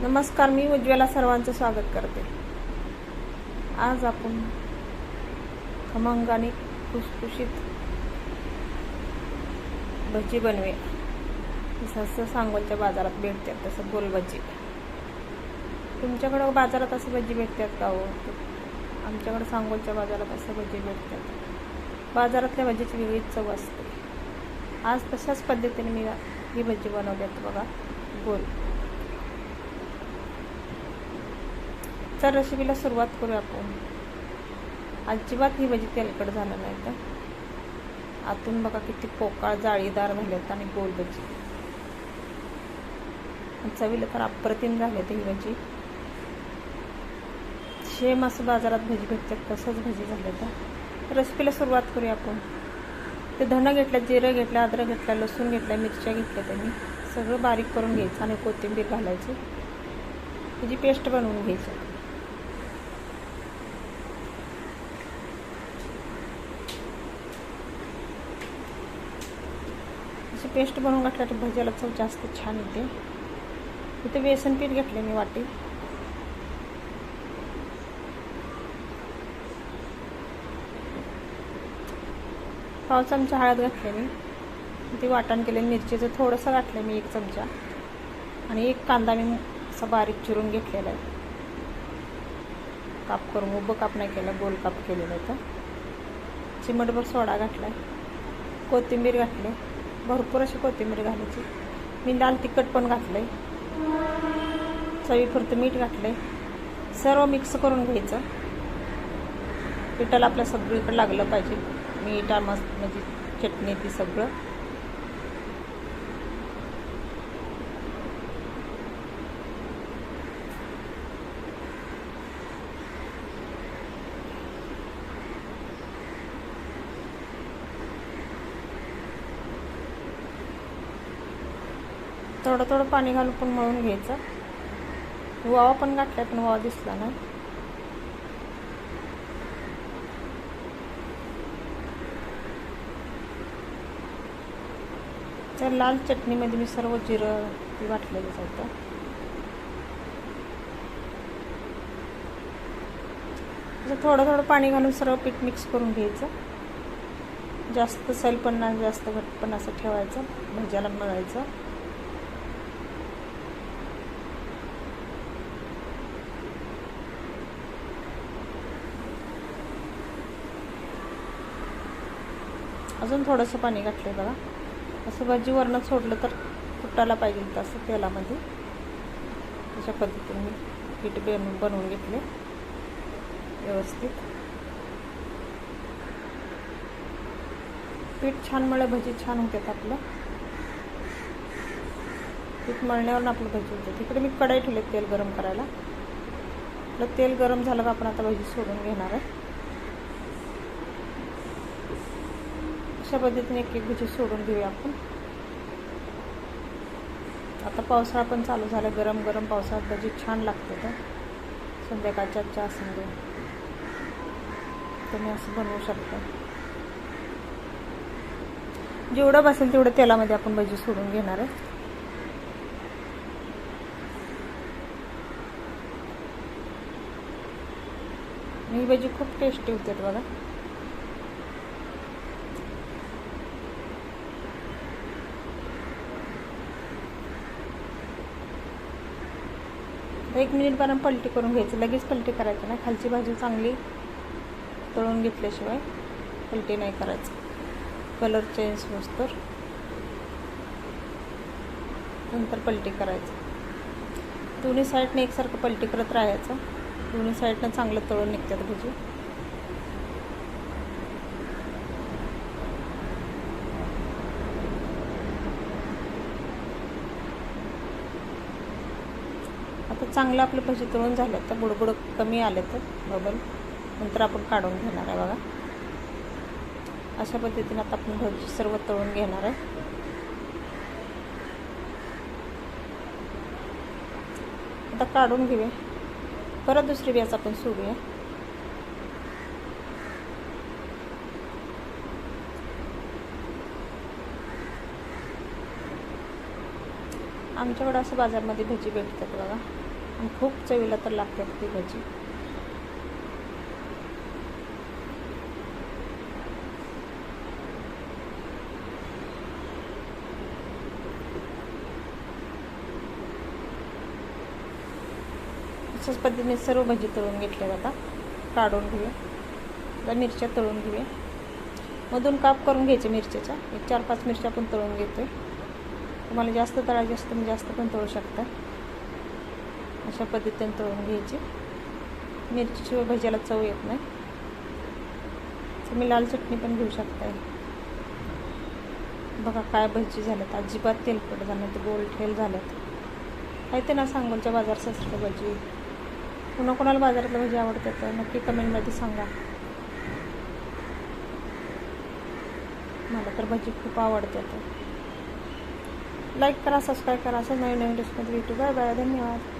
नमस्कार मी उज्ज्वला सर्वांचं स्वागत करते. आज आपण खमंगाने आणि खुसखुशीत भजी बनवे. जसं सांगोलच्या बाजारात भेटतात तसं गोल भजी तुमच्याकडं बाजारात असं भजी भेटतात का हो? आमच्याकडं सांगोलच्या बाजारात असं भजी भेटतात. बाजारातल्या भजीची वेगळीच चव असते. आज तशाच पद्धतीने मी ही भजी बनवल्यात बघा गोल. तर रेसिपीला सुरुवात करूया आपण. अजिबात ही भजी तेलकट झालं नाही तर. आतून बघा किती पोकाळ जाळीदार झालेत आणि गोल भजी चवीला तर अप्रतिम झाले ही भजी. शेम असं बाजारात भजी भेटतात तसंच भजी झाले तर रेसिपीला सुरुवात करूया आपण. ते धणं घेतलं जिरं घेतलं अद्रक घेतलं लसूण घेतलं मिरच्या घेतल्या त्यांनी. सगळं बारीक करून घ्यायचं आणि कोथिंबीर घालायची. त्याची पेस्ट बनवून घ्यायची. अशी पेस्ट बनवून घातल्या तर भज्याला चव जास्त छान येते. इथे बेसन पीठ घेतले मी वाटी. पाव चमचा हळद घातले मी. ती वाटण केले. मिरचीचं थोडंसं घातलं मी एक चमचा. आणि एक कांदा मी असा बारीक चिरून घेतलेला आहे. काप करून उभं काप नाही केलं. गोल काप केलेलं आहे तर चिमटभर सोडा घातला आहे कोथिंबीर घातली. भरपूर अशी कोथिंबीर घालायची. मी लाल तिखट पण घातलं आहे चवीपुरतं मीठ घातलं आहे सर्व मिक्स करून घ्यायचं. पिठाला आपल्या सगळीकडे लागलं पाहिजे. मीठ मस्त म्हणजे चटणी ती सगळं. थोडं थोडं पाणी घालून पण मळून घ्यायचं. वावा पण घातला पण वावा दिसला ना तर लाल चटणीमध्ये मी सर्व जिरं वाटलेलं होतं. थोडं थोडं पाणी घालून सर्व पीठ मिक्स करून घ्यायचं. जास्त सैल पण जास्त घटपणा असं ठेवायचं भज्याला मळायचं. अजून थोडंसं पाणी घातलं आहे बघा. असं भाजी वरण सोडलं तर फुटायला पाहिजे तसं तेलामध्ये. अशा पद्धतीने मी पीठ बनवून बनवून घेतले. व्यवस्थित. पीठ छान मळलं भजी छान होतात आपलं पीठ मळण्यावर आपलं भजी होते. तिकडे मी कढाई ठेवले तेल गरम करायला. आपलं तेल गरम झालं का आपण आता भजी सोडून घेणार आहे. अशा पद्धतीने एक एक भजी सोडून घेऊया आपण. आता पावसाळा पण चालू झाला गरम गरम पावसाळ्यात भजी छान लागते तर संध्याकाळच्या चहा संगे तुम्ही असं बनवू शकता. जेवढं बसेल तेवढं तेलामध्ये आपण भजी सोडून घेणार आहे. ही भजी खूप टेस्टी होते बघा. एक मिनिटपर्यंत पलटी करून घ्यायची. लगेच पलटी करायची नाही. खालची भाजी चांगली तळून घेतल्याशिवाय पलटी नाही करायचं. कलर चेंज होस तर. नंतर पलटी करायचं. दोन्ही साईडने एकसारखं पलटी करत राहायचं. दोन्ही साईडनं चांगलं तळून निघतात भजी. चांगलं आपलं भजी तळून झालं तर बुडबुड कमी आले तर बबल. नंतर आपण काढून घेणार आहे बघा. अशा पद्धतीने आता आपण भजी सर्व तळून घेणार आहे. आता काढून घेऊया. परत दुसरी व्याज आपण सोडूया. आमच्याकडं असं बाजारमध्ये भजी भेटतात बघा. आणि खूप चवीला तर लागतात ती भजी. अशाच पद्धतीने सर्व भजी तळून घेतल्या जातात. काढून घेऊया. मिरच्या तळून घेऊया. मधून काप करून घ्यायचे मिरच्याचा. एक चार पाच मिरच्या पण तळून घेतोय. तुम्हाला जास्त तळायचे असतं तुम्ही म्हणजे जास्त पण तळू शकता. अशा पद्धतीने तळून घ्यायची. मिरचीशिवाय भज्याला चव येत नाही. तुम्ही लाल चटणी पण घेऊ शकताय बघा काय भजी झाल्यात. अजिबात तेलकट झालं ते गोल ठेल झाल्यात. आहे ते ना सांगोलच्या बाजार सस्त भजी. कुणा कोणाला बाजारातलं भजी आवडतात तर नक्की कमेंटमध्ये सांगा. मला तर भजी खूप आवडते तर लाईक करा सबस्क्राईब करा. असं नवीन नवीन रेसिपीमध्ये भेटू. बाय बाय धन्यवाद.